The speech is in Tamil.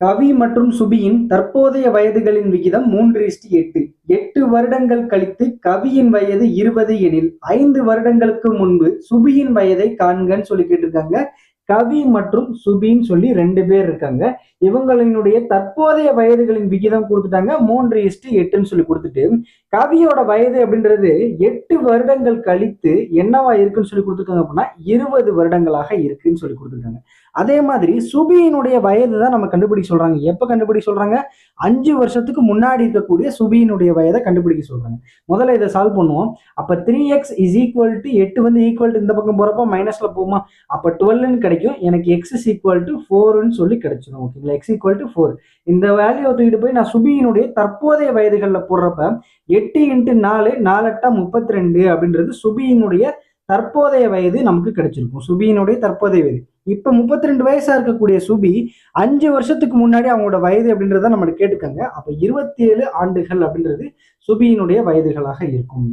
கவி மற்றும் சுபியின் தற்போதைய வயதுகளின் விகிதம் மூன்று இஷ்டி எட்டு. எட்டு வருடங்கள் கழித்து கவியின் வயது இருபது எனில் ஐந்து வருடங்களுக்கு முன்பு சுபியின் வயதை காண்கன்னு சொல்லி கேட்டிருக்காங்க. கவி மற்றும் சுபின்னு சொல்லி ரெண்டு பேர் இருக்காங்க. இவங்களினுடைய தற்போதைய வயதுகளின் விகிதம் கொடுத்துட்டாங்க. மூன்று இஸ்டு எட்டுன்னு சொல்லி கொடுத்துட்டு கவியோட வயது அப்படின்றது எட்டு வருடங்கள் கழித்து என்னவா இருக்குன்னு சொல்லி கொடுத்துருக்காங்க அப்படின்னா இருபது வருடங்களாக இருக்குன்னு சொல்லி கொடுத்துருக்காங்க. அதே மாதிரி சுபியினுடைய வயது தான் நம்ம கண்டுபிடிக்க சொல்றாங்க. எப்ப கண்டுபிடிக்க சொல்றாங்க? அஞ்சு வருஷத்துக்கு முன்னாடி இருக்கக்கூடிய சுபியினுடைய வயதை கண்டுபிடிக்க சொல்றாங்க. முதல்ல இதை சால்வ் பண்ணுவோம். அப்ப three X is equal to எட்டு வந்து ஈக்குவல் டு இந்த பக்கம் போறப்ப மைனஸ்ல போமா அப்ப டுவெல்னு கிடைக்கும். எனக்கு எக்ஸ் இஸ் ஈக்குவல் டு ஃபோர்னு சொல்லி கிடைச்சிடும் ஓகேங்களா எக்ஸ் ஈக்குவல் டு ஃபோர் இந்த வேல்யூ தூக்கிட்டு போய் நான் சுபியினுடைய தற்போதைய வயதுகளில் போடுறப்ப எட்டு இன்ட்டு நாலு நாலட்டா முப்பத்தி ரெண்டு அப்படின்றது சுபியினுடைய தற்போதைய வயது நமக்கு கிடைச்சிருக்கும். சுபியினுடைய தற்போதைய வயது. இப்ப முப்பத்தி ரெண்டு வயசா இருக்கக்கூடிய சுபி அஞ்சு வருஷத்துக்கு முன்னாடி அவங்களோட வயது அப்படின்றத நம்ம கேட்டுக்கோங்க. அப்ப இருபத்தி ஏழு ஆண்டுகள் அப்படின்றது சுபியினுடைய வயதுகளாக இருக்கும்.